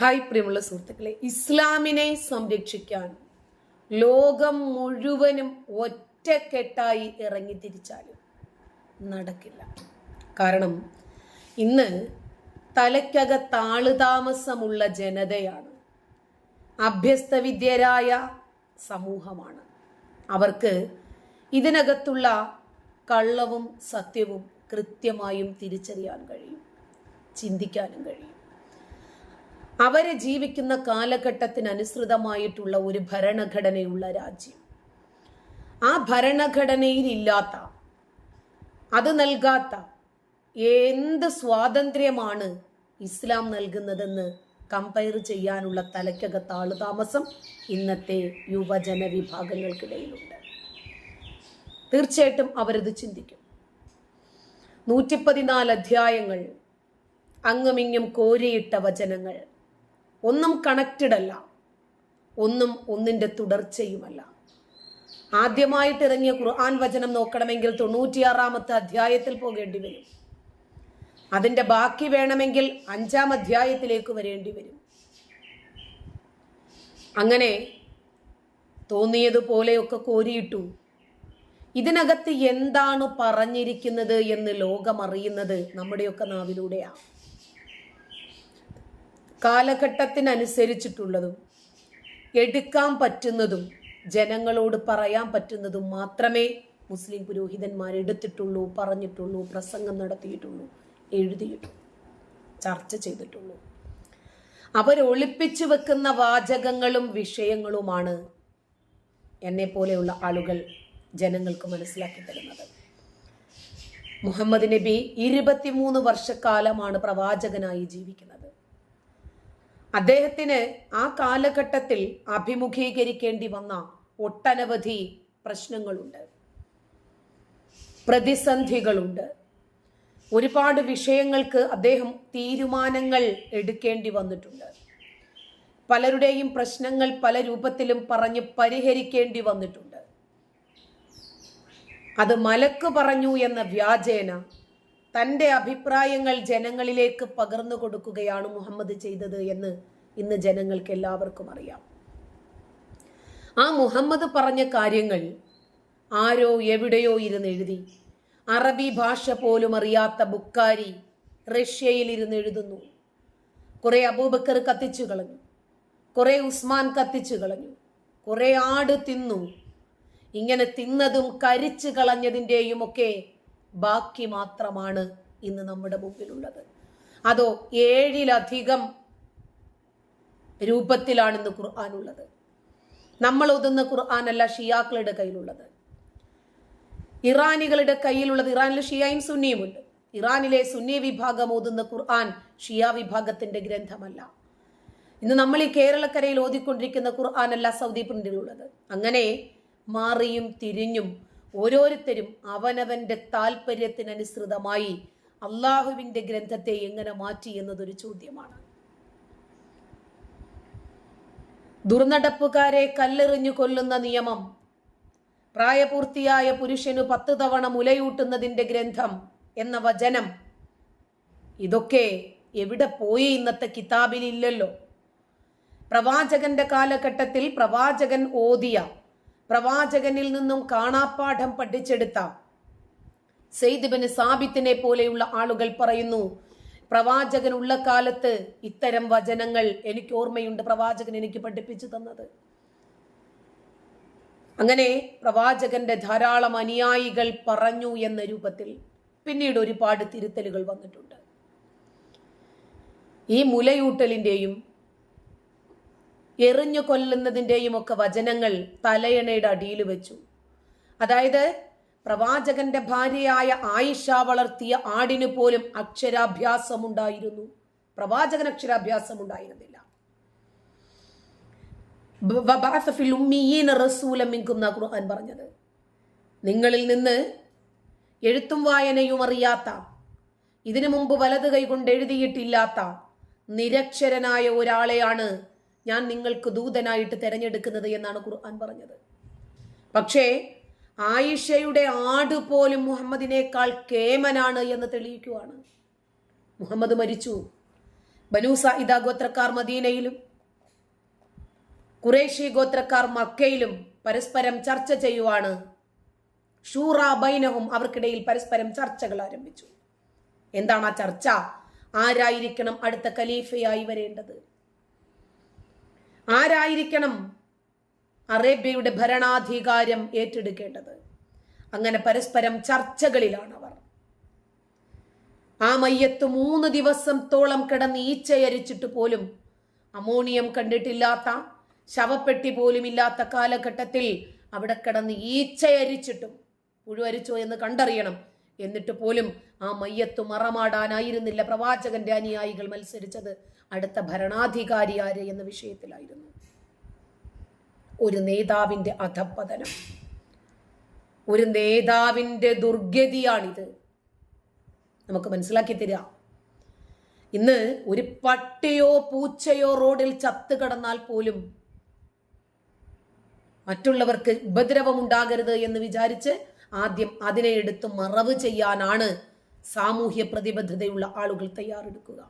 Hi പ്രിയമുള്ള സുഹൃത്തുക്കളെ ഇസ്ലാമിനെ സംരക്ഷിക്കാൻ ലോകം മുഴുവനും ഒറ്റക്കെട്ടായി ഇറങ്ങി തിരിച്ചാലും നടക്കില്ല. കാരണം ഇന്ന് തലയ്ക്കകത്താളുതാമസമുള്ള ജനതയാണ് അഭ്യസ്തവിദ്യരായ സമൂഹമാണ്. അവർക്ക് ഇതിനകത്തുള്ള കള്ളവും സത്യവും കൃത്യമായും തിരിച്ചറിയാൻ കഴിയും ചിന്തിക്കാനും കഴിയും. അവരെ ജീവിക്കുന്ന കാലഘട്ടത്തിനനുസൃതമായിട്ടുള്ള ഒരു ഭരണഘടനയുള്ള രാജ്യം. ആ ഭരണഘടനയിൽ ഇല്ലാത്ത അത് നൽകാത്ത എന്ത് സ്വാതന്ത്ര്യമാണ് ഇസ്ലാം നൽകുന്നതെന്ന് കമ്പയർ ചെയ്യാനുള്ള തലയ്ക്കകത്ത് ആൾ താമസം ഇന്നത്തെ യുവജന വിഭാഗങ്ങൾക്കിടയിലുണ്ട് തീർച്ചയായിട്ടും അവരത് ചിന്തിക്കും. നൂറ്റിപ്പതിനാല് അധ്യായങ്ങൾ അങ്ങുമിങ്ങും കോരിയിട്ട വചനങ്ങൾ ഒന്നും കണക്റ്റഡ് അല്ല. ഒന്നും ഒന്നിന്റെ തുടർച്ചയുമല്ല. ആദ്യമായിട്ട് ഇറങ്ങിയ ഖുർആൻ വചനം നോക്കണമെങ്കിൽ തൊണ്ണൂറ്റിയാറാമത്തെ അധ്യായത്തിൽ പോകേണ്ടി വരും. അതിന്റെ ബാക്കി വേണമെങ്കിൽ അഞ്ചാം അധ്യായത്തിലേക്ക് വരേണ്ടി വരും. അങ്ങനെ തോന്നിയതുപോലെയൊക്കെ കോരിയിട്ടു. ഇതിനകത്ത് എന്താണ് പറഞ്ഞിരിക്കുന്നത് എന്ന് ലോകം അറിയുന്നത് നമ്മുടെയൊക്കെ നാവിലൂടെയാണ്. കാലഘട്ടത്തിനനുസരിച്ചിട്ടുള്ളതും എടുക്കാൻ പറ്റുന്നതും ജനങ്ങളോട് പറയാൻ പറ്റുന്നതും മാത്രമേ മുസ്ലിം പുരോഹിതന്മാർ എടുത്തിട്ടുള്ളൂ പറഞ്ഞിട്ടുള്ളൂ പ്രസംഗം നടത്തിയിട്ടുള്ളൂ എഴുതിയിട്ടുള്ളൂ ചർച്ച ചെയ്തിട്ടുള്ളൂ. അവർ ഒളിപ്പിച്ചു വെക്കുന്ന വാചകങ്ങളും വിഷയങ്ങളുമാണ് എന്നെ പോലെയുള്ള ആളുകൾ ജനങ്ങൾക്ക് മനസ്സിലാക്കി തരുന്നത്. മുഹമ്മദ് നബി ഇരുപത്തിമൂന്ന് വർഷക്കാലമാണ് പ്രവാചകനായി ജീവിക്കുന്നത്. അദ്ദേഹത്തിന് ആ കാലഘട്ടത്തിൽ അഭിമുഖീകരിക്കേണ്ടി വന്ന ഒട്ടനവധി പ്രശ്നങ്ങളുണ്ട്. പ്രതിസന്ധികളുണ്ട്. ഒരുപാട് വിഷയങ്ങൾക്ക് അദ്ദേഹം തീരുമാനങ്ങൾ എടുക്കേണ്ടി വന്നിട്ടുണ്ട്. പലരുടെയും പ്രശ്നങ്ങൾ പല രൂപത്തിലും പറഞ്ഞ് പരിഹരിക്കേണ്ടി വന്നിട്ടുണ്ട്. അത് മലക്ക് പറഞ്ഞു എന്ന വ്യാജേന തന്റെ അഭിപ്രായങ്ങൾ ജനങ്ങളിലേക്ക് പകർന്നു കൊടുക്കുകയാണ് മുഹമ്മദ് ചെയ്തത് എന്ന് ഇന്ന് ജനങ്ങൾക്ക് എല്ലാവർക്കും അറിയാം. ആ മുഹമ്മദ് പറഞ്ഞ കാര്യങ്ങൾ ആരോ എവിടെയോ ഇരുന്ന് എഴുതി. അറബി ഭാഷ പോലും അറിയാത്ത ബുക്കാരി റഷ്യയിൽ ഇരുന്ന് എഴുതുന്നു. കുറെ അബൂബക്കർ കത്തിച്ചു കളഞ്ഞു. കുറെ ഉസ്മാൻ കത്തിച്ചു കളഞ്ഞു. കുറെ ആട് തിന്നു. ഇങ്ങനെ തിന്നതും കരിച്ചു കളഞ്ഞതിന്റെയും ഒക്കെ ബാക്കി മാത്രമാണ് ഇന്ന് നമ്മുടെ മുമ്പിലുള്ളത്. അതോ ഏഴിലധികം രൂപത്തിലാണ് ഇന്ന് ഖുർആൻ ഉള്ളത് നമ്മൾ ഒതുന്ന ഖുർആൻ അല്ല ഷിയാക്കളുടെ കയ്യിലുള്ളത്. ഇറാനികളുടെ കയ്യിലുള്ളത് ഇറാനിൽ ഷിയായും സുന്നിയുമുണ്ട്. ഇറാനിലെ സുന്നി വിഭാഗം ഓതുന്ന ഖുർആൻ ഷിയ വിഭാഗത്തിന്റെ ഗ്രന്ഥമല്ല. ഇന്ന് നമ്മൾ ഈ കേരളക്കരയിൽ ഓതിക്കൊണ്ടിരിക്കുന്ന ഖുർആൻ അല്ല സൗദി പ്രിന്റിലുള്ളത്. അങ്ങനെ മാറിയും തിരിഞ്ഞും ഓരോരുത്തരും അവനവന്റെ താല്പര്യത്തിനനുസൃതമായി അള്ളാഹുവിന്റെ ഗ്രന്ഥത്തെ എങ്ങനെ മാറ്റി എന്നതൊരു ചോദ്യമാണ്. ദുർനടപ്പുകാരെ കല്ലെറിഞ്ഞു കൊല്ലുന്ന നിയമം പ്രായപൂർത്തിയായ പുരുഷനു പത്ത് തവണ മുലയൂട്ടുന്നതിന്റെ ഗ്രന്ഥം എന്ന വചനം ഇതൊക്കെ എവിടെ പോയി ഇന്നത്തെ കിതാബിലില്ലല്ലോ? പ്രവാചകന്റെ കാലഘട്ടത്തിൽ പ്രവാചകൻ ഓതിയ പ്രവാചകനിൽ നിന്നും കാണാപ്പാഠം പഠിച്ചെടുത്ത സെയ്ദിബിന് സാബിത്തിനെ പോലെയുള്ള ആളുകൾ പറയുന്നു പ്രവാചകൻ ഉള്ള കാലത്ത് ഇത്തരം വചനങ്ങൾ എനിക്ക് ഓർമ്മയുണ്ട്. പ്രവാചകൻ എനിക്ക് പഠിപ്പിച്ചു തന്നത്. അങ്ങനെ പ്രവാചകന്റെ ധാരാളം അനുയായികൾ പറഞ്ഞു എന്ന രൂപത്തിൽ പിന്നീട് ഒരുപാട് തിരുത്തലുകൾ വന്നിട്ടുണ്ട്. ഈ മുലയൂട്ടലിന്റെയും എറിഞ്ഞു കൊല്ലുന്നതിന്റെയും ഒക്കെ വചനങ്ങൾ തലയണയുടെ അടിയിൽ വെച്ചു. അതായത് പ്രവാചകന്റെ ഭാര്യയായ ആയിഷ വളർത്തിയ ആടിന് പോലും അക്ഷരാഭ്യാസം അക്ഷരാഭ്യാസമുണ്ടായിരുന്നു പ്രവാചകൻ അക്ഷരാഭ്യാസം ഉണ്ടായിരുന്നില്ല ഖുർആൻ പറഞ്ഞത്. നിങ്ങളിൽ നിന്ന് എഴുത്തും വായനയും അറിയാത്ത ഇതിനു മുമ്പ് വലത് കൈകൊണ്ട് എഴുതിയിട്ടില്ലാത്ത നിരക്ഷരനായ ഒരാളെയാണ് ഞാൻ നിങ്ങൾക്ക് ദൂതനായിട്ട് തിരഞ്ഞെടുക്കുന്നത് എന്നാണ് ഖുർആൻ പറഞ്ഞത്. പക്ഷേ ആയിഷയുടെ ആട് പോലും മുഹമ്മദിനേക്കാൾ കേമനാണ് എന്ന് തെളിയിക്കുവാണ്. മുഹമ്മദ് മരിച്ചു. ബനൂസ ഇദ ഗോത്രക്കാർ മദീനയിലും കുറേഷി ഗോത്രക്കാർ മക്കയിലും പരസ്പരം ചർച്ച ചെയ്യുവാണ്. ഷൂറ ബൈനഹും അവർക്കിടയിൽ പരസ്പരം ചർച്ചകൾ ആരംഭിച്ചു. എന്താണ് ആ ചർച്ച? ആരായിരിക്കണം അടുത്ത ഖലീഫയായി വരേണ്ടത്? ആരായിരിക്കണം അറേബ്യയുടെ ഭരണാധികാരം ഏറ്റെടുക്കേണ്ടത്? അങ്ങനെ പരസ്പരം ചർച്ചകളിലാണ് അവർ ആ മയ്യത്ത് മൂന്ന് ദിവസത്തോളം കിടന്ന് ഈച്ചയരിച്ചിട്ട് പോലും അമോണിയം കണ്ടിട്ടില്ലാത്ത ശവപ്പെട്ടി പോലും ഇല്ലാത്ത കാലഘട്ടത്തിൽ അവിടെ കിടന്ന് ഈച്ചയരിച്ചിട്ടും പുഴുവരിച്ചോ എന്ന് കണ്ടറിയണം. എന്നിട്ട് പോലും ആ മയ്യത്ത് മറമാടാനായിരുന്നില്ല പ്രവാചകന്റെ അനുയായികൾ മത്സരിച്ചത്. അടുത്ത ഭരണാധികാരി ആര് എന്ന വിഷയത്തിലായിരുന്നു. ഒരു നേതാവിന്റെ അധപ്പതനം ഒരു നേതാവിന്റെ ദുർഗതിയാണിത്. നമുക്ക് മനസ്സിലാക്കി തരിക ഇന്ന് ഒരു പട്ടിയോ പൂച്ചയോ റോഡിൽ ചത്തു കിടന്നാൽ പോലും മറ്റുള്ളവർക്ക് ഉപദ്രവം ഉണ്ടാകരുത് എന്ന് വിചാരിച്ച് ആദ്യം അതിനെ എടുത്ത് മറവ് ചെയ്യാനാണ് സാമൂഹ്യ പ്രതിബദ്ധതയുള്ള ആളുകൾ തയ്യാറെടുക്കുക.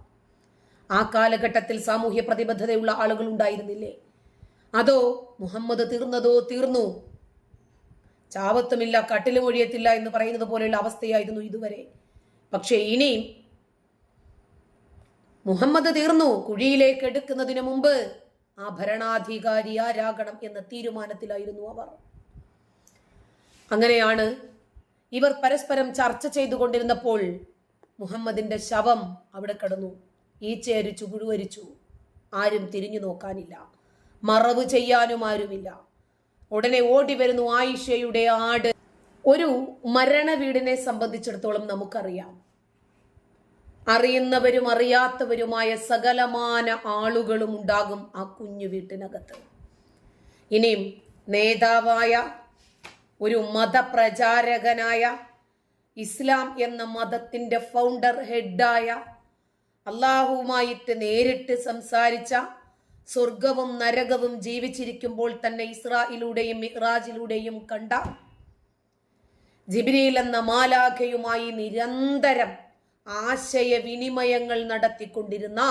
ആ കാലഘട്ടത്തിൽ സാമൂഹ്യ പ്രതിബദ്ധതയുള്ള ആളുകൾ ഉണ്ടായിരുന്നില്ലേ? അതോ മുഹമ്മദ് തീർന്നതോ തീർന്നു? ചാവത്തുമില്ല കട്ടിലും ഒഴിയത്തില്ല എന്ന് പറയുന്നത് പോലെയുള്ള അവസ്ഥയായിരുന്നു ഇതുവരെ. പക്ഷേ ഇനിയും മുഹമ്മദ് തീർന്നു കുഴിയിലേക്ക് എടുക്കുന്നതിന് മുമ്പ് ആ ഭരണാധികാരി ആരാകണം എന്ന തീരുമാനത്തിലായിരുന്നു അവർ. അങ്ങനെയാണ് ഇവർ പരസ്പരം ചർച്ച ചെയ്തുകൊണ്ടിരുന്നപ്പോൾ മുഹമ്മദിന്റെ ശവം അവിടെ കടന്നു. ഈച്ചയരിച്ചു പുഴുവരിച്ചു. ആരും തിരിഞ്ഞു നോക്കാനില്ല. മറവ് ചെയ്യാനും ആരുമില്ല. ഉടനെ ഓടി വരുന്നു ആയിഷയുടെ ആട്. ഒരു മരണ വീടിനെ സംബന്ധിച്ചിടത്തോളം നമുക്കറിയാം. അറിയുന്നവരും അറിയാത്തവരുമായ സകലമാന ആളുകളും ഉണ്ടാകും ആ കുഞ്ഞു വീട്ടിനകത്ത്. ഇനിയും നേതാവായ ഒരു മതപ്രചാരകനായ ഇസ്ലാം എന്ന മതത്തിന്റെ ഫൗണ്ടർ ഹെഡായ അള്ളാഹുവുമായിട്ട് നേരിട്ട് സംസാരിച്ച സ്വർഗവും നരകവും ജീവിച്ചിരിക്കുമ്പോൾ തന്നെ ഇസ്രായിലൂടെയും മിഹ്റാജിലൂടെയും കണ്ട ജിബ്രീൽ എന്ന മാലാഖയുമായി നിരന്തരം ആശയവിനിമയങ്ങൾ നടത്തിക്കൊണ്ടിരുന്ന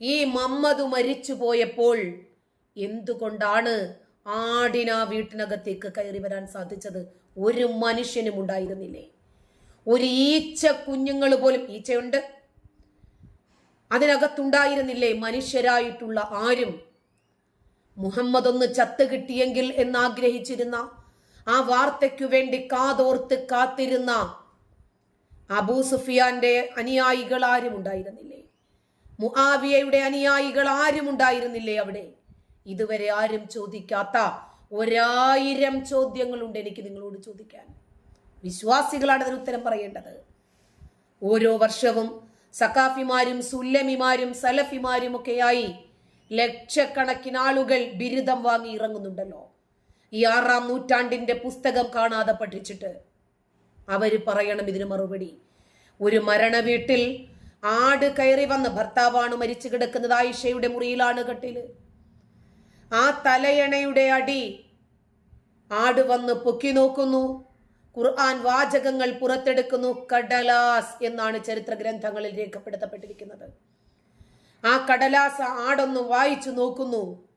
ഈ മമ്മദ് മരിച്ചു പോയപ്പോൾ എന്തുകൊണ്ടാണ് ആടിന വീട്ടിനകത്തേക്ക് കയറി വരാൻ സാധിച്ചത് ഒരു മനുഷ്യനും ഉണ്ടായിരുന്നില്ലേ? ഒരു ഈച്ച കുഞ്ഞുങ്ങൾ പോലും ഈച്ചയുണ്ട്? അതിനകത്തുണ്ടായിരുന്നില്ലേ മനുഷ്യരായിട്ടുള്ള ആരും? മുഹമ്മദ് ഒന്ന് ചത്ത് കിട്ടിയെങ്കിൽ എന്നാഗ്രഹിച്ചിരുന്ന ആ വാർത്തയ്ക്കു വേണ്ടി കാതോർത്ത് കാത്തിരുന്ന അബൂ സുഫിയാന്റെ അനുയായികൾ ആരും ഉണ്ടായിരുന്നില്ലേ മുആവിയയുടെ അനുയായികൾ ആരും ഉണ്ടായിരുന്നില്ലേ അവിടെ? ഇതുവരെ ആരും ചോദിക്കാത്ത ഒരായിരം ചോദ്യങ്ങളുണ്ട് എനിക്ക് നിങ്ങളോട് ചോദിക്കാൻ. വിശ്വാസികളാണ് അതിന് ഉത്തരം പറയേണ്ടത്. ഓരോ വർഷവും സക്കാഫിമാരും സുല്ലമിമാരും സലഫിമാരും ഒക്കെയായി ലക്ഷക്കണക്കിന് ആളുകൾ ബിരുദം വാങ്ങി ഇറങ്ങുന്നുണ്ടല്ലോ. ഈ ആറാം നൂറ്റാണ്ടിന്റെ പുസ്തകം കാണാതെ പഠിച്ചിട്ട് അവർ പറയണം ഇതിന് മറുപടി. ഒരു മരണ വീട്ടിൽ ആട് കയറി വന്ന് ഭർത്താവാണ് മരിച്ചു കിടക്കുന്നത് ആയിഷയുടെ മുറിയിലാണ് കട്ടിൽ. ആ തലയണയുടെ അടി. ആട് വന്ന് പൊക്കി നോക്കുന്നു. ഖുർആൻ വാചകങ്ങൾ പുറത്തെടുക്കുന്നു. കടലാസ് എന്നാണ് ചരിത്ര ഗ്രന്ഥങ്ങളിൽ രേഖപ്പെടുത്തപ്പെട്ടിരിക്കുന്നത്. ആ കടലാസ് ആടൊന്ന് വായിച്ചു നോക്കുന്നു.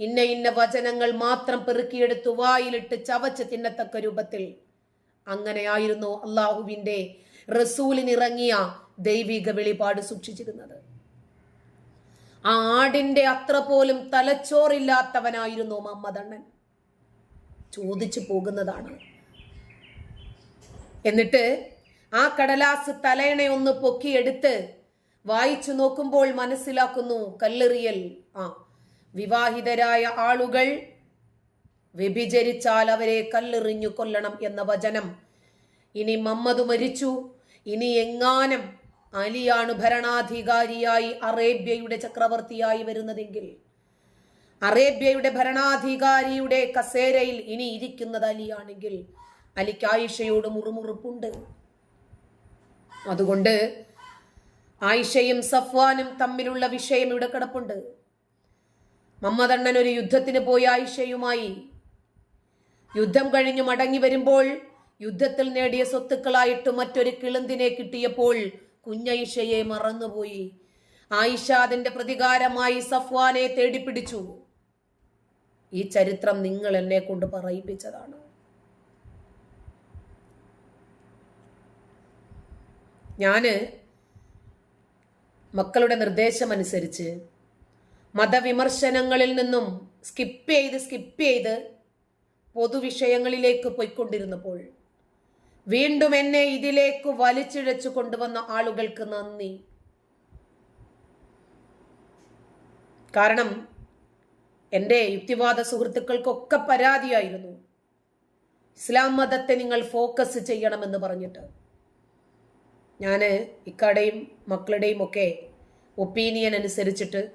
ഇന്ന ഇന്ന വചനങ്ങൾ മാത്രം പെറുക്കിയെടുത്ത് വായിലിട്ട് ചവച്ച് തിന്നത്തക്ക രൂപത്തിൽ. അങ്ങനെയായിരുന്നു അള്ളാഹുവിന്റെ റസൂലിനിറങ്ങിയ ദൈവിക വെളിപാട് സൂക്ഷിച്ചിരുന്നത്. ആടിന്റെ അത്ര പോലും തലച്ചോറില്ലാത്തവനായിരുന്നു മമ്മദണ്ണൻ. ചോദിച്ചു പോകുന്നതാണ്. എന്നിട്ട് ആ കടലാസ് തലയണ ഒന്ന് പൊക്കിയെടുത്ത് വായിച്ചു നോക്കുമ്പോൾ മനസ്സിലാക്കുന്നു കല്ലെറിയൽ. ആ വിവാഹിതരായ ആളുകൾ വ്യഭിചരിച്ചാൽ അവരെ കല്ലെറിഞ്ഞു കൊല്ലണം എന്ന വചനം. ഇനി മമ്മദ് മരിച്ചു ഇനി എങ്ങാനം അലിയാണ് ഭരണാധികാരിയായി അറേബ്യയുടെ ചക്രവർത്തിയായി വരുന്നതെങ്കിൽ അറേബ്യയുടെ ഭരണാധികാരിയുടെ കസേരയിൽ ഇനി ഇരിക്കുന്നത് അലിയാണെങ്കിൽ അലിക്ക് ആയിഷയോട് മുറുമുറുപ്പുണ്ട്. അതുകൊണ്ട് ആയിഷയും സഫ്വാനും തമ്മിലുള്ള വിഷയം ഇവിടെ കിടപ്പുണ്ട്. മമ്മദണ്ണൻ ഒരു യുദ്ധത്തിന് പോയി ആയിഷയുമായി യുദ്ധം കഴിഞ്ഞു മടങ്ങി വരുമ്പോൾ യുദ്ധത്തിൽ നേടിയ സ്വത്തുക്കളായിട്ട് മറ്റൊരു കിളന്തിനെ കിട്ടിയപ്പോൾ കുഞ്ഞൈഷയെ മറന്നുപോയി. ആയിഷ അതിന്റെ പ്രതികാരമായി സഫ്വാനെ തേടിപ്പിടിച്ചു. ഈ ചരിത്രം നിങ്ങൾ എന്നെ കൊണ്ട് പറയിപ്പിച്ചതാണ്. ഞാൻ മക്കളുടെ നിർദ്ദേശമനുസരിച്ച് മതവിമർശനങ്ങളിൽ നിന്നും സ്കിപ്പ് ചെയ്ത് സ്കിപ്പ് ചെയ്ത് പൊതുവിഷയങ്ങളിലേക്ക് പോയിക്കൊണ്ടിരുന്നപ്പോൾ വീണ്ടും എന്നെ ഇതിലേക്ക് വലിച്ചിഴച്ചു കൊണ്ടുവന്ന ആളുകൾക്ക് നന്ദി. കാരണം എന്റെ യുക്തിവാദ സുഹൃത്തുക്കൾക്കൊക്കെ പരാതിയായിരുന്നു. ഇസ്ലാം മതത്തെ നിങ്ങൾ ഫോക്കസ് ചെയ്യണമെന്ന് പറഞ്ഞിട്ട്. ഞാൻ ഇക്കടയും മക്കളുടെയും ഒക്കെ ഒപ്പീനിയൻ അനുസരിച്ചിട്ട്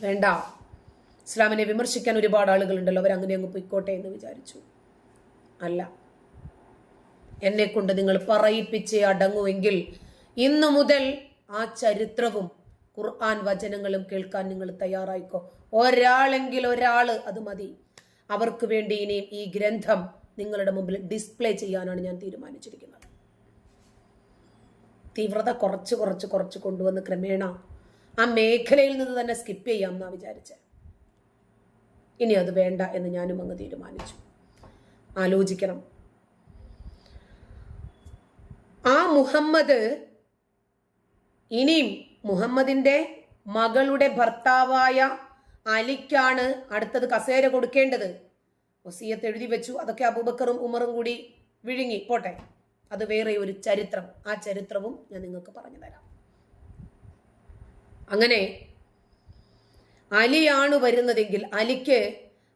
വേണ്ട ഇസ്ലാമിനെ വിമർശിക്കാൻ ഒരുപാട് ആളുകളുണ്ടല്ലോ അവർ അങ്ങനെ അങ്ങ് പൊയ്ക്കോട്ടെ എന്ന് വിചാരിച്ചു. അല്ല. എന്നെ കൊണ്ട് നിങ്ങൾ പറയിപ്പിച്ച് അടങ്ങുമെങ്കിൽ ഇന്നു മുതൽ ആ ചരിത്രവും ഖുർആൻ വചനങ്ങളും കേൾക്കാൻ നിങ്ങൾ തയ്യാറായിക്കോ. ഒരാളെങ്കിൽ ഒരാൾ അത് മതി. അവർക്ക് വേണ്ടി ഇനിയും ഈ ഗ്രന്ഥം നിങ്ങളുടെ മുമ്പിൽ ഡിസ്പ്ലേ ചെയ്യാനാണ് ഞാൻ തീരുമാനിച്ചിരിക്കുന്നത്. തീവ്രത കുറച്ച് കുറച്ച് കുറച്ച് കൊണ്ടുവന്ന് ക്രമേണ ആ മേഖലയിൽ നിന്ന് തന്നെ സ്കിപ്പ് ചെയ്യാം എന്നാ വിചാരിച്ചത് ഇനി അത് വേണ്ട എന്ന് ഞാനും അങ്ങ് തീരുമാനിച്ചു. ആലോചിക്കണം. ആ മുഹമ്മദ് ഇനിയും മുഹമ്മദിന്റെ മകളുടെ ഭർത്താവായ അലിക്കാണ് അടുത്തത് കസേര കൊടുക്കേണ്ടത്. വസീയത്ത് എഴുതി വെച്ചു. അതൊക്കെ അബൂബക്കറും ഉമറും കൂടി വിഴുങ്ങി. പോട്ടെ. അത് വേറെ ഒരു ചരിത്രം. ആ ചരിത്രവും ഞാൻ നിങ്ങൾക്ക് പറഞ്ഞു തരാം. അങ്ങനെ അലിയാണ് വരുന്നതെങ്കിൽ അലിക്ക്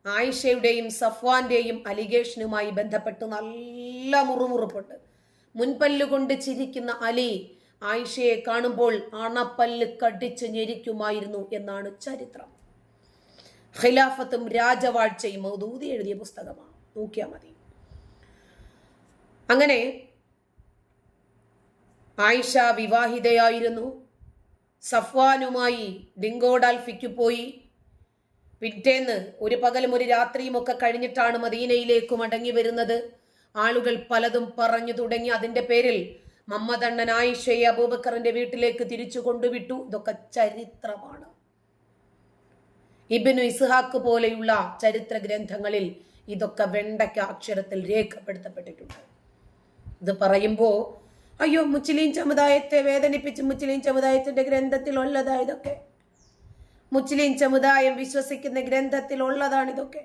ആയിഷയുടെയും സഫ്വാന്റെയും അലിഗേഷനുമായി ബന്ധപ്പെട്ട് നല്ല മുറുമുറുപ്പുണ്ട്. മുൻപല്ല് കൊണ്ട് ചിരിക്കുന്ന അലി ആയിഷയെ കാണുമ്പോൾ അണപ്പല്ല് കടിച്ച് ഞെരിക്കുമായിരുന്നു എന്നാണ് ചരിത്രം. ഖിലാഫത്തും രാജവാഴ്ചയും മൗദൂദി എഴുതിയ പുസ്തകമാണ്. നോക്കിയാൽ മതി. അങ്ങനെ ആയിഷ വിവാഹിതയായിരുന്നു. സഫ്വാനുമായി ഡിങ്കോഡാൽഫിക്ക് പോയി. പിറ്റേന്ന് ഒരു പകലും ഒരു രാത്രിയും ഒക്കെ കഴിഞ്ഞിട്ടാണ് മദീനയിലേക്ക് മടങ്ങി വരുന്നത്. ആളുകൾ പലതും പറഞ്ഞു തുടങ്ങി. അതിന്റെ പേരിൽ മമ്മദണ്ണൻ ആയിഷയെ അബൂബക്കറിന്റെ വീട്ടിലേക്ക് തിരിച്ചു കൊണ്ടുവിട്ടു. ഇതൊക്കെ ചരിത്രമാണ്. ഇബിനു ഇസ്ഹാക്ക് പോലെയുള്ള ചരിത്ര ഗ്രന്ഥങ്ങളിൽ ഇതൊക്കെ വെണ്ടയ്ക്ക അക്ഷരത്തിൽ രേഖപ്പെടുത്തപ്പെട്ടിട്ടുണ്ട്. ഇത് പറയുമ്പോ അയ്യോ മുച്ചിലീൻ സമുദായത്തെ വേദനിപ്പിച്ച് മുച്ചിലീൻ സമുദായത്തിന്റെ ഗ്രന്ഥത്തിൽ ഉള്ളതാ ഇതൊക്കെ. മുസ്ലിം സമുദായം വിശ്വസിക്കുന്ന ഗ്രന്ഥത്തിൽ ഉള്ളതാണ് ഇതൊക്കെ.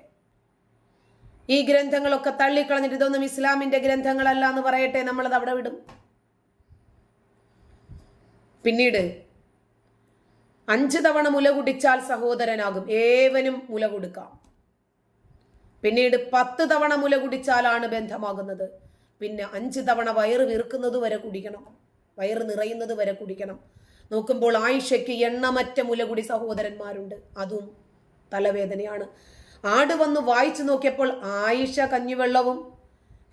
ഈ ഗ്രന്ഥങ്ങളൊക്കെ തള്ളിക്കളഞ്ഞിട്ട് ഇതൊന്നും ഇസ്ലാമിന്റെ ഗ്രന്ഥങ്ങളല്ല എന്ന് പറയട്ടെ നമ്മളത് അവിടെ വിടും. പിന്നീട് അഞ്ച് തവണ മുല കുടിച്ചാൽ സഹോദരനാകും ഏവനും മുല കൊടുക്കാം. പിന്നീട് പത്ത് തവണ മുല കുടിച്ചാലാണ് ബന്ധമാകുന്നത്. പിന്നെ അഞ്ച് തവണ വയറ് വീർക്കുന്നത് വരെ കുടിക്കണം വയറ് നിറയുന്നത് വരെ കുടിക്കണം. നോക്കുമ്പോൾ ആയിഷയ്ക്ക് എണ്ണമറ്റ മുലകുടി സഹോദരന്മാരുണ്ട് അതും തലവേദനയാണ്. ആട് വന്ന് വായിച്ചു നോക്കിയപ്പോൾ ആയിഷ കഞ്ഞിവെള്ളവും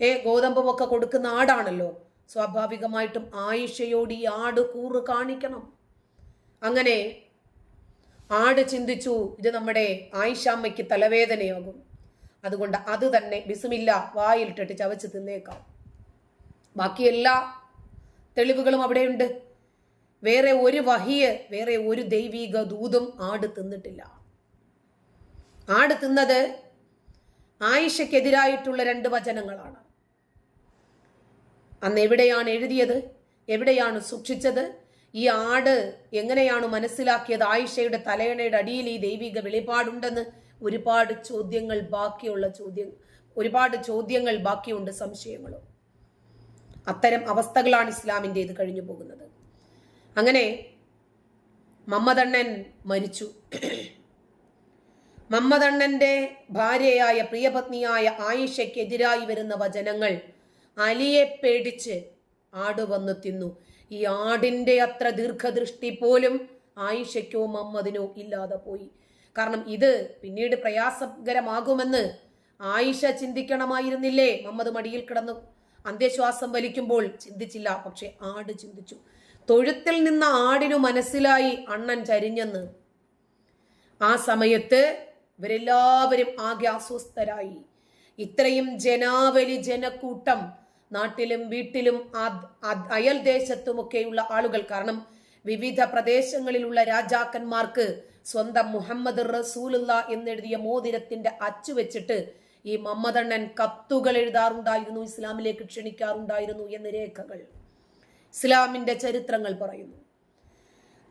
ഏ ഗോതമ്പും ഒക്കെ കൊടുക്കുന്ന ആടാണല്ലോ. സ്വാഭാവികമായിട്ടും ആയിഷയോട് ഈ ആട് കൂറ് കാണിക്കണം. അങ്ങനെ ആട് ചിന്തിച്ചു ഇത് നമ്മുടെ ആയിഷാമ്മയ്ക്ക് തലവേദനയാകും. അതുകൊണ്ട് അത് തന്നെ ബിസുമില്ല വായിലിട്ടിട്ട് ചവച്ച് തിന്നേക്കാം. ബാക്കി എല്ലാ തെളിവുകളും അവിടെയുണ്ട്. വേറെ ഒരു വഹിയ് വേറെ ഒരു ദൈവീക ദൂതും ആട് തിന്നിട്ടില്ല. ആട് തിന്നത് ആയിഷയ്ക്കെതിരായിട്ടുള്ള രണ്ട് വചനങ്ങളാണ്. അന്ന് എവിടെയാണ് എഴുതിയത്? എവിടെയാണ് സൂക്ഷിച്ചത്? ഈ ആട് എങ്ങനെയാണ് മനസ്സിലാക്കിയത്? ആയിഷയുടെ തലയണയുടെ അടിയിൽ ഈ ദൈവിക വെളിപാടുണ്ടെന്ന് ഒരുപാട് ചോദ്യങ്ങൾ ബാക്കിയുള്ള ചോദ്യം ഒരുപാട് ചോദ്യങ്ങൾ ബാക്കിയുണ്ട് സംശയങ്ങളും. അത്തരം അവസ്ഥകളാണ് ഇസ്ലാമിന്റെ ഇത് കഴിഞ്ഞു പോകുന്നത്. അങ്ങനെ മമ്മതണ്ണൻ മരിച്ചു. മമ്മദണ്ണന്റെ ഭാര്യയായ പ്രിയപത്നിയായ ആയിഷയ്ക്കെതിരായി വരുന്ന വചനങ്ങൾ അലിയെ പേടിച്ച് ആട് വന്നു തിന്നു. ഈ ആടിന്റെ അത്ര ദീർഘദൃഷ്ടി പോലും ആയിഷയ്ക്കോ മമ്മദിനോ ഇല്ലാതെ പോയി. കാരണം ഇത് പിന്നീട് പ്രയാസകരമാകുമെന്ന് ആയിഷ ചിന്തിക്കണമായിരുന്നില്ലേ? മമ്മദ് മടിയിൽ കിടന്നു. അന്ത്യശ്വാസം വലിക്കുമ്പോൾ ചിന്തിച്ചില്ല. പക്ഷെ ആട് ചിന്തിച്ചു. തൊഴുത്തിൽ നിന്ന ആടിനു മനസ്സിലായി അണ്ണൻ ചരിഞ്ഞെന്ന്. ആ സമയത്ത് ഇവരെല്ലാവരും ആകെ അസ്വസ്ഥരായി. ഇത്രയും ജനാവലി ജനക്കൂട്ടം നാട്ടിലും വീട്ടിലും അയൽ ദേശത്തുമൊക്കെയുള്ള ആളുകൾ കാരണം വിവിധ പ്രദേശങ്ങളിലുള്ള രാജാക്കന്മാർക്ക് സ്വന്തം മുഹമ്മദ് റസൂലുള്ള എന്നെഴുതിയ മോതിരത്തിന്റെ അച്ചു വെച്ചിട്ട് ഈ മമ്മദണ്ണൻ കത്തുകൾ എഴുതാറുണ്ടായിരുന്നു ഇസ്ലാമിലേക്ക് ക്ഷണിക്കാറുണ്ടായിരുന്നു എന്ന് രേഖകൾ. ഇസ്ലാമിന്റെ ചരിത്രങ്ങൾ പറയുന്നു.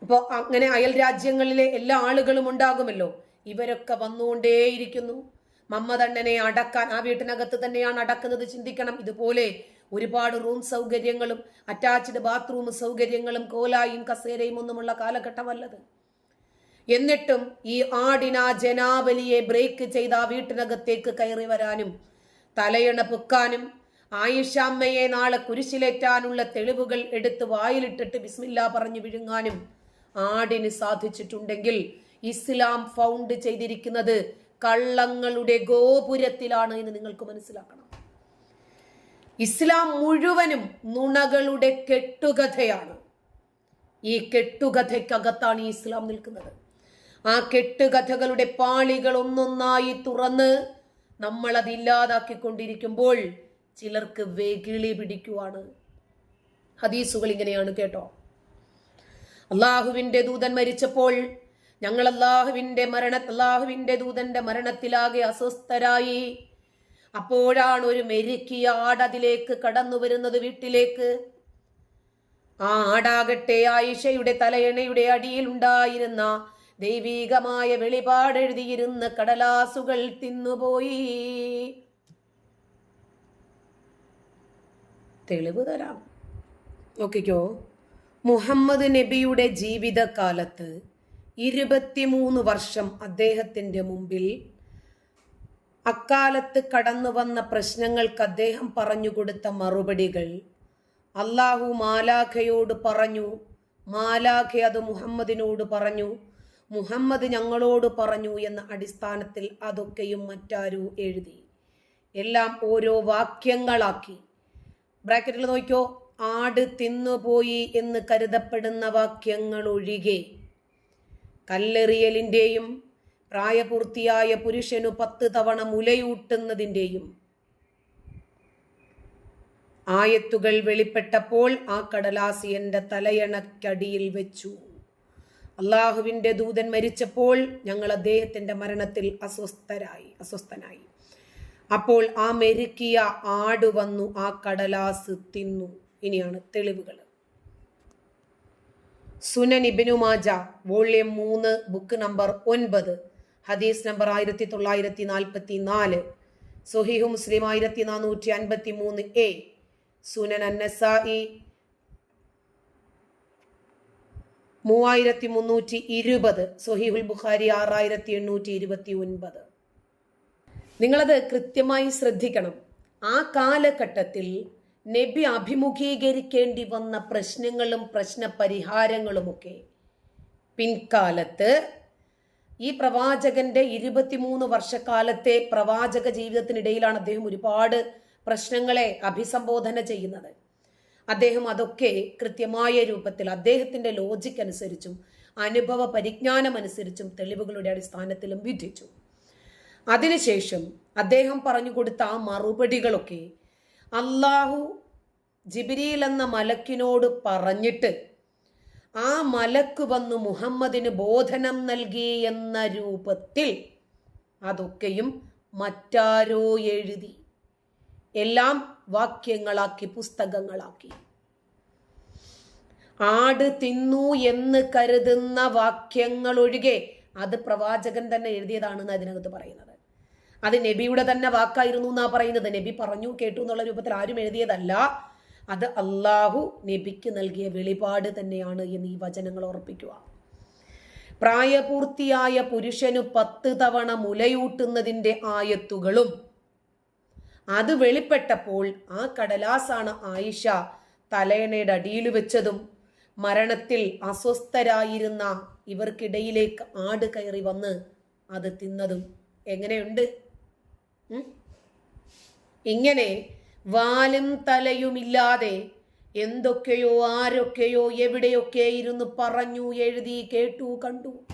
അപ്പോൾ അങ്ങനെ അയൽ രാജ്യങ്ങളിലെ എല്ലാ ആളുകളും ഉണ്ടാകുമല്ലോ. ഇവരൊക്കെ വന്നുകൊണ്ടേയിരിക്കുന്നു. മമ്മതണ്ണനെ അടക്കാൻ ആ വീട്ടിനകത്ത് തന്നെയാണ് അടക്കുന്നത്. ചിന്തിക്കണം. ഇതുപോലെ ഒരുപാട് റൂം സൗകര്യങ്ങളും അറ്റാച്ച്ഡ് ബാത്റൂം സൗകര്യങ്ങളും കോലായും കസേരയും ഒന്നുമുള്ള കാലഘട്ടമല്ലത്. എന്നിട്ടും ഈ ആടിന ജനാവലിയെ ബ്രേക്ക് ചെയ്ത് ആ വീട്ടിനകത്തേക്ക് കയറി വരാനും തലയണ പൊക്കാനും ആയിഷാമ്മയെ നാളെ കുരിശിലേറ്റാനുള്ള തെളിവുകൾ എടുത്ത് വായിലിട്ടിട്ട് ബിസ്മില്ല പറഞ്ഞു വിഴുങ്ങാനും ആടിന് സാധിച്ചിട്ടുണ്ടെങ്കിൽ ഇസ്ലാം ഫൗണ്ട് ചെയ്തിരിക്കുന്നത് കള്ളങ്ങളുടെ ഗോപുരത്തിലാണ് എന്ന് നിങ്ങൾക്ക് മനസ്സിലാക്കണം. ഇസ്ലാം മുഴുവനും നുണകളുടെ കെട്ടുകഥയാണ്. ഈ കെട്ടുകഥയ്ക്കകത്താണ് ഈ ഇസ്ലാം നിൽക്കുന്നത്. ആ കെട്ടുകഥകളുടെ പാളികൾ ഒന്നൊന്നായി തുറന്ന് നമ്മൾ അത് ഇല്ലാതാക്കിക്കൊണ്ടിരിക്കുമ്പോൾ ചിലർക്ക് വെകിളി പിടിക്കുവാണ്. ഹദീസുകൾ ഇങ്ങനെയാണ് കേട്ടോ. അള്ളാഹുവിന്റെ ദൂതൻ മരിച്ചപ്പോൾ ഞങ്ങൾ അള്ളാഹുവിന്റെ മരണ അള്ളാഹുവിന്റെ ദൂതന്റെ മരണത്തിലാകെ അസ്വസ്ഥരായി. അപ്പോഴാണ് ഒരു മെരുക്കിയ ആട് അതിലേക്ക് കടന്നു വരുന്നത് വീട്ടിലേക്ക്. ആ ആടാകട്ടെ ആയിഷയുടെ തലയണയുടെ അടിയിൽ ഉണ്ടായിരുന്ന ദൈവീകമായ വെളിപാടെഴുതിയിരുന്ന കടലാസുകൾ തിന്നുപോയി. തെളിവ് തരാം. നോക്കിക്കോ മുഹമ്മദ് നബിയുടെ ജീവിതകാലത്ത് ഇരുപത്തിമൂന്ന് വർഷം അദ്ദേഹത്തിന്റെ മുമ്പിൽ അക്കാലത്ത് കടന്നു വന്ന പ്രശ്നങ്ങൾക്ക് അദ്ദേഹം പറഞ്ഞു കൊടുത്ത മറുപടികൾ. അള്ളാഹു മാലാഖയോട് പറഞ്ഞു മാലാഖ അത് മുഹമ്മദിനോട് പറഞ്ഞു മുഹമ്മദ് ഞങ്ങളോട് പറഞ്ഞു എന്ന അടിസ്ഥാനത്തിൽ അതൊക്കെയും മറ്റാരോ എഴുതി. എല്ലാം ഓരോ വാക്യങ്ങളാക്കി. ബ്രാക്കറ്റിൽ നോക്കിയോ ആട് തിന്നുപോയി എന്ന് കരുതപ്പെടുന്ന വാക്യങ്ങൾ ഒഴികെ കല്ലെറിയലിന്റെയും പ്രായപൂർത്തിയായ പുരുഷനു പത്ത് തവണ മുലയൂട്ടുന്നതിന്റെയും ആയത്തുകൾ വെളിപ്പെട്ടപ്പോൾ ആ കടലാസി എന്റെ തലയണക്കടിയിൽ വെച്ചു. അള്ളാഹുവിന്റെ ദൂതൻ മരിച്ചപ്പോൾ ഞങ്ങൾ അദ്ദേഹത്തിന്റെ മരണത്തിൽ അസ്വസ്ഥരായി അസ്വസ്ഥനായി. അപ്പോൾ ആ മെരുക്കിയ ആട് വന്നു ആ കടലാസ് തിന്നു. ഇനിയാണ് തെളിവുകൾ. സുനൻ ഇബിനു മാജ വോള്യം മൂന്ന് ബുക്ക് നമ്പർ ഒൻപത്. ഹദീസ് നമ്പർ ആയിരത്തി തൊള്ളായിരത്തി നാൽപ്പത്തി നാല് സുഹിഹു മുസ്ലിം ആയിരത്തി നാനൂറ്റി അൻപത്തി മൂന്ന് എ. സുനൻ അന്നസായി മൂവായിരത്തി മുന്നൂറ്റി ഇരുപത് സുഹിഹുൽ ബുഖാരി ആറായിരത്തി എണ്ണൂറ്റി ഇരുപത്തി ഒൻപത് നിങ്ങളത് കൃത്യമായി ശ്രദ്ധിക്കണം. ആ കാലഘട്ടത്തിൽ നബി അഭിമുഖീകരിക്കേണ്ടി വന്ന പ്രശ്നങ്ങളും പ്രശ്ന പരിഹാരങ്ങളുമൊക്കെ പിൻകാലത്ത് ഈ പ്രവാചകന്റെ ഇരുപത്തിമൂന്ന് വർഷക്കാലത്തെ പ്രവാചക ജീവിതത്തിനിടയിലാണ് അദ്ദേഹം ഒരുപാട് പ്രശ്നങ്ങളെ അഭിസംബോധന ചെയ്യുന്നത്. അദ്ദേഹം അതൊക്കെ കൃത്യമായ രൂപത്തിൽ അദ്ദേഹത്തിന്റെ ലോജിക് അനുസരിച്ചും അനുഭവ പരിജ്ഞാനമനുസരിച്ചും തെളിവുകളുടെ അടിസ്ഥാനത്തിലും വിധിച്ചു. അതിനുശേഷം അദ്ദേഹം പറഞ്ഞു കൊടുത്ത ആ മറുപടികളൊക്കെ അള്ളാഹു ജിബിരിയിൽ എന്ന മലക്കിനോട് പറഞ്ഞിട്ട് ആ മലക്ക് വന്ന് മുഹമ്മദിന് ബോധനം നൽകി എന്ന രൂപത്തിൽ അതൊക്കെയും മറ്റാരോ എഴുതി. എല്ലാം വാക്യങ്ങളാക്കി പുസ്തകങ്ങളാക്കി. ആട് തിന്നു എന്ന് കരുതുന്ന വാക്യങ്ങൾ ഒഴികെ അത് പ്രവാചകൻ തന്നെ എഴുതിയതാണെന്ന് അതിനകത്ത് പറയുന്നത്. അത് നബിയുടെ തന്നെ വാക്കായിരുന്നു എന്നാ പറയുന്നത്. നബി പറഞ്ഞു കേട്ടു എന്നുള്ള രൂപത്തിൽ ആരും എഴുതിയതല്ല. അത് അള്ളാഹു നബിക്ക് നൽകിയ വെളിപാട് തന്നെയാണ് എന്ന് ഈ വചനങ്ങൾ ഓർപ്പിക്കുക. പ്രായപൂർത്തിയായ പുരുഷനു പത്ത് തവണ മുലയൂട്ടുന്നതിന്റെ ആയത്തുകളും അത് വെളിപ്പെട്ടപ്പോൾ ആ കടലാസാണ് ആയിഷ തലയണയുടെ അടിയിൽ വെച്ചതും മരണത്തിൽ അസ്വസ്ഥരായിരുന്ന ഇവർക്കിടയിലേക്ക് ആട് കയറി വന്ന് അത് തിന്നതും. എങ്ങനെയുണ്ട്? ഇങ്ങനെ വാലും തലയുമില്ലാതെ എന്തൊക്കെയോ ആരൊക്കെയോ എവിടെയൊക്കെ ഇരുന്ന് പറഞ്ഞു എഴുതി കേട്ടു കണ്ടു.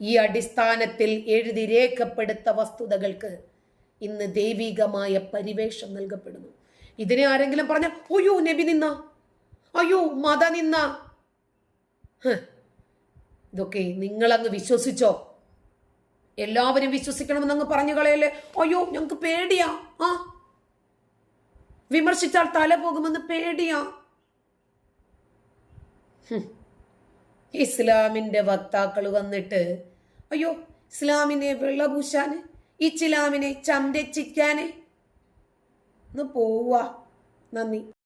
ഈ അടിസ്ഥാനത്തിൽ എഴുതി രേഖപ്പെടുത്ത വസ്തുതകൾക്ക് ഇന്ന് ദൈവികമായ പരിവേഷം നൽകപ്പെടുന്നു. ഇതിനെ ആരെങ്കിലും പറഞ്ഞ അയ്യോ നബി നിന്ന? അയ്യോ മത നിന്ന. ഇതൊക്കെ നിങ്ങളങ്ങ് വിശ്വസിച്ചോ? എല്ലാവരും വിശ്വസിക്കണമെന്ന് അങ്ങ് പറഞ്ഞു കളയല്ലേ അയ്യോ ഞങ്ങൾക്ക് പേടിയാ. ആ. വിമർശിച്ചാൽ തല പോകുമെന്ന് പേടിയാ. ഇസ്ലാമിന്റെ വക്താക്കൾ വന്നിട്ട് അയ്യോ ഇസ്ലാമിനെ വെള്ളപൂശാന് ഇസ്ലാമിനെ ചന്തച്ചിക്കാന് ഒന്ന് പോവാ. നന്ദി.